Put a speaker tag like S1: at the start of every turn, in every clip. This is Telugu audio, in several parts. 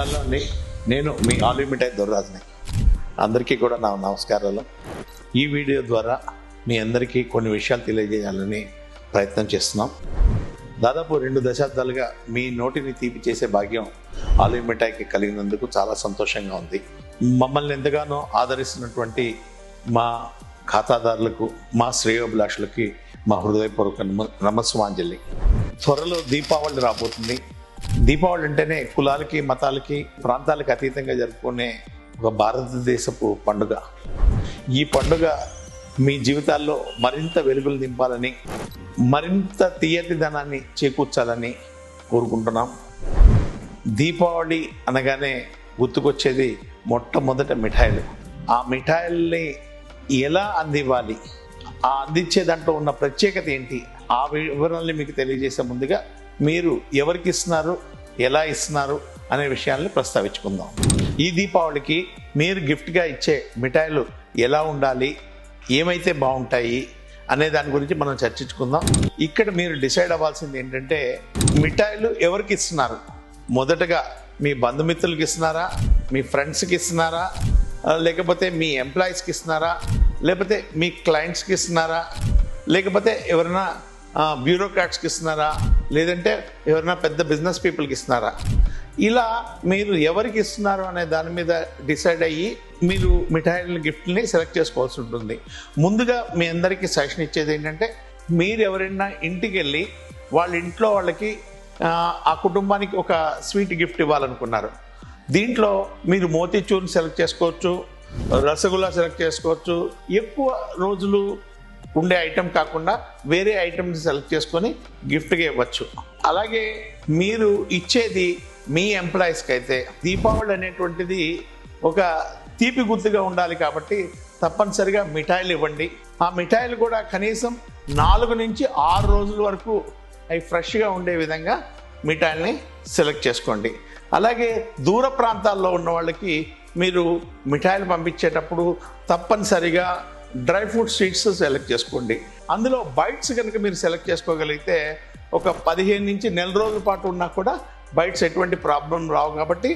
S1: హలో అండి. నేను మీ ఆలిమిటాయ్ దొర్రాజుని. అందరికీ కూడా నా నమస్కారాలు. ఈ వీడియో ద్వారా మీ అందరికీ కొన్ని విషయాలు తెలియజేయాలని ప్రయత్నం చేస్తున్నాం. దాదాపు రెండు దశాబ్దాలుగా మీ నోటిని తీపి చేసే భాగ్యం ఆలిమిటాయ్కి కలిగినందుకు చాలా సంతోషంగా ఉంది. మమ్మల్ని ఎంతగానో ఆదరిస్తున్నటువంటి మా ఖాతాదారులకు మా శ్రేయోభిలాషులకి మా హృదయపూర్వక నమ- త్వరలో దీపావళి రాబోతుంది. దీపావళి అంటేనే కులాలకి మతాలకి ప్రాంతాలకి అతీతంగా జరుపుకునే ఒక భారతదేశపు పండుగ. ఈ పండుగ మీ జీవితాల్లో మరింత వెలుగులు నింపాలని మరింత తీయటిదనాన్ని చేకూర్చాలని కోరుకుంటున్నాం. దీపావళి అనగానే గుర్తుకొచ్చేది మొట్టమొదట మిఠాయిలు. ఆ మిఠాయిల్ని ఎలా అందివ్వాలి? ఆ అందించే దాంట్లో ఉన్న ప్రత్యేకత ఏంటి? ఆ వివరాల్ని మీకు తెలియజేసే ముందుగా మీరు ఎవరికి ఇస్తున్నారు? ఎలా ఇస్తున్నారు అనే విషయాల్ని ప్రస్తావించుకుందాం. ఈ దీపావళికి మీరు గిఫ్ట్గా ఇచ్చే మిఠాయిలు ఎలా ఉండాలి ఏమైతే బాగుంటాయి అనే దాని గురించి మనం చర్చించుకుందాం. ఇక్కడ మీరు డిసైడ్ అవ్వాల్సింది ఏంటంటే మిఠాయిలు ఎవరికి ఇస్తున్నారు? మొదటగా మీ బంధుమిత్రులకి ఇస్తున్నారా? మీ ఫ్రెండ్స్కి ఇస్తున్నారా? లేకపోతే మీ ఎంప్లాయీస్కి ఇస్తున్నారా? లేకపోతే మీ క్లయింట్స్కి ఇస్తున్నారా? లేకపోతే ఎవరైనా బ్యూరోక్రాట్స్కి ఇస్తున్నారా? లేదంటే ఎవరైనా పెద్ద బిజినెస్ పీపుల్కి ఇస్తున్నారా? ఇలా మీరు ఎవరికి ఇస్తున్నారు అనే దాని మీద డిసైడ్ అయ్యి మీరు మిఠాయిల గిఫ్ట్ని సెలెక్ట్ చేసుకోవాల్సి ఉంటుంది. ముందుగా మీ అందరికీ సజెషన్ ఇచ్చేది ఏంటంటే మీరు ఎవరైనా ఇంటికి వెళ్ళి వాళ్ళ ఇంట్లో వాళ్ళకి ఆ కుటుంబానికి ఒక స్వీట్ గిఫ్ట్ ఇవ్వాలనుకున్నారు. దీంట్లో మీరు మోతీచూర్ని సెలెక్ట్ చేసుకోవచ్చు రసగుల్లా సెలెక్ట్ చేసుకోవచ్చు. ఎక్కువ రోజులు ఉండే ఐటెం కాకుండా వేరే ఐటమ్స్ సెలెక్ట్ చేసుకొని గిఫ్ట్గా ఇవ్వచ్చు. అలాగే మీరు ఇచ్చేది మీ ఎంప్లాయీస్కి అయితే దీపావళి అనేటువంటిది ఒక తీపి గుర్తుగా ఉండాలి కాబట్టి తప్పనిసరిగా మిఠాయిలు ఇవ్వండి. ఆ మిఠాయిలు కూడా కనీసం నాలుగు నుంచి ఆరు రోజుల వరకు అవి ఫ్రెష్గా ఉండే విధంగా మిఠాయిల్ని సెలెక్ట్ చేసుకోండి. అలాగే దూర ప్రాంతాల్లో ఉన్న వాళ్ళకి మీరు మిఠాయిలు పంపించేటప్పుడు తప్పనిసరిగా డ్రై ఫ్రూట్ స్వీట్స్ సెలెక్ట్ చేసుకోండి. అందులో బైట్స్ కనుక మీరు సెలెక్ట్ చేసుకోగలిగితే ఒక పదిహేను నుంచి నెల రోజుల పాటు ఉన్నా కూడా బైట్స్ ఎటువంటి ప్రాబ్లం రావు కాబట్టి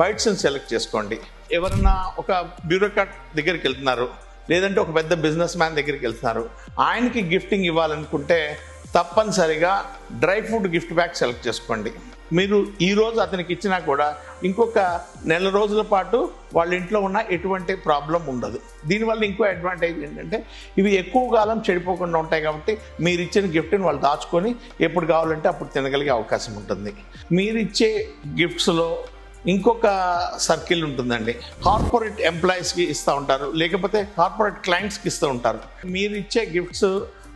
S1: బైట్స్ని సెలెక్ట్ చేసుకోండి. ఎవరన్నా ఒక బ్యూరోక్రాట్ దగ్గరికి వెళ్తున్నారు లేదంటే ఒక పెద్ద బిజినెస్ మ్యాన్ దగ్గరికి వెళ్తున్నారు ఆయనకి గిఫ్టింగ్ ఇవ్వాలనుకుంటే తప్పనిసరిగా dry fruit gift bag select చేసుకోండి. మీరు ఈరోజు అతనికి ఇచ్చినా కూడా ఇంకొక నెల రోజుల పాటు వాళ్ళ ఇంట్లో ఉన్న ఎటువంటి ప్రాబ్లం ఉండదు. దీనివల్ల ఇంకో అడ్వాంటేజ్ ఏంటంటే ఇవి ఎక్కువ కాలం చెడిపోకుండా ఉంటాయి కాబట్టి మీరు ఇచ్చిన గిఫ్ట్ని వాళ్ళు దాచుకొని ఎప్పుడు కావాలంటే అప్పుడు తినగలిగే అవకాశం ఉంటుంది. మీరు ఇచ్చే గిఫ్ట్స్లో ఇంకొక సర్కిల్ ఉంటుందండి. కార్పొరేట్ ఎంప్లాయీస్కి ఇస్తూ ఉంటారు. లేకపోతే కార్పొరేట్ క్లయింట్స్కి ఇస్తూ ఉంటారు. మీరు ఇచ్చే గిఫ్ట్స్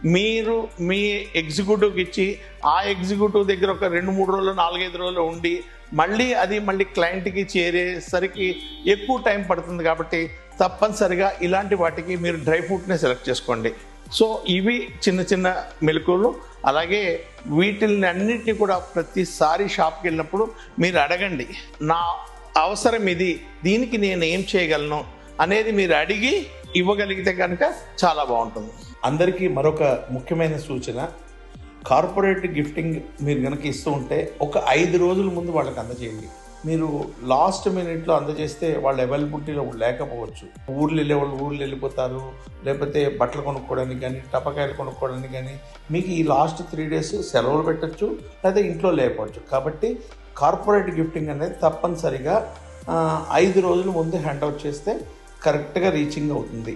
S1: మీరు మీ ఎగ్జిక్యూటివ్కి ఇచ్చి ఆ ఎగ్జిక్యూటివ్ దగ్గర ఒక రెండు మూడు రోజులు నాలుగైదు రోజులు ఉండి మళ్ళీ అది మళ్ళీ క్లయింట్కి చేరేసరికి ఎక్కువ టైం పడుతుంది కాబట్టి తప్పనిసరిగా ఇలాంటి వాటికి మీరు డ్రై ఫ్రూట్నే సెలెక్ట్ చేసుకోండి. సో ఇవి చిన్న చిన్న మెలకువలు. అలాగే వీటిని అన్నిటిని కూడా ప్రతిసారి షాప్కి వెళ్ళినప్పుడు మీరు అడగండి. నా అవసరం ఇది. దీనికి నేను ఏం చేయగలను? అనేది మీరు అడిగి ఇవ్వగలిగితే కనుక చాలా బాగుంటుంది. అందరికీ మరొక ముఖ్యమైన సూచన కార్పొరేట్ గిఫ్టింగ్ మీరు కనుక ఇస్తూ ఉంటే ఒక ఐదు రోజుల ముందు వాళ్ళకి అందజేయండి. మీరు లాస్ట్ మినిట్లో అందజేస్తే వాళ్ళు అవైలబిలిటీలో లేకపోవచ్చు. ఊర్లు వెళ్ళే వాళ్ళు ఊర్లు వెళ్ళిపోతారు లేకపోతే బట్టలు కొనుక్కోవడానికి కానీ టపకాయలు కొనుక్కోవడానికి కానీ మీకు ఈ లాస్ట్ త్రీ డేస్ సెలవులు పెట్టచ్చు లేదా ఇంట్లో లేకపోవచ్చు. కాబట్టి కార్పొరేట్ గిఫ్టింగ్ అనేది తప్పనిసరిగా ఐదు రోజుల ముందు హ్యాండ్ అవుట్ చేస్తే కరెక్ట్గా రీచింగ్ అవుతుంది.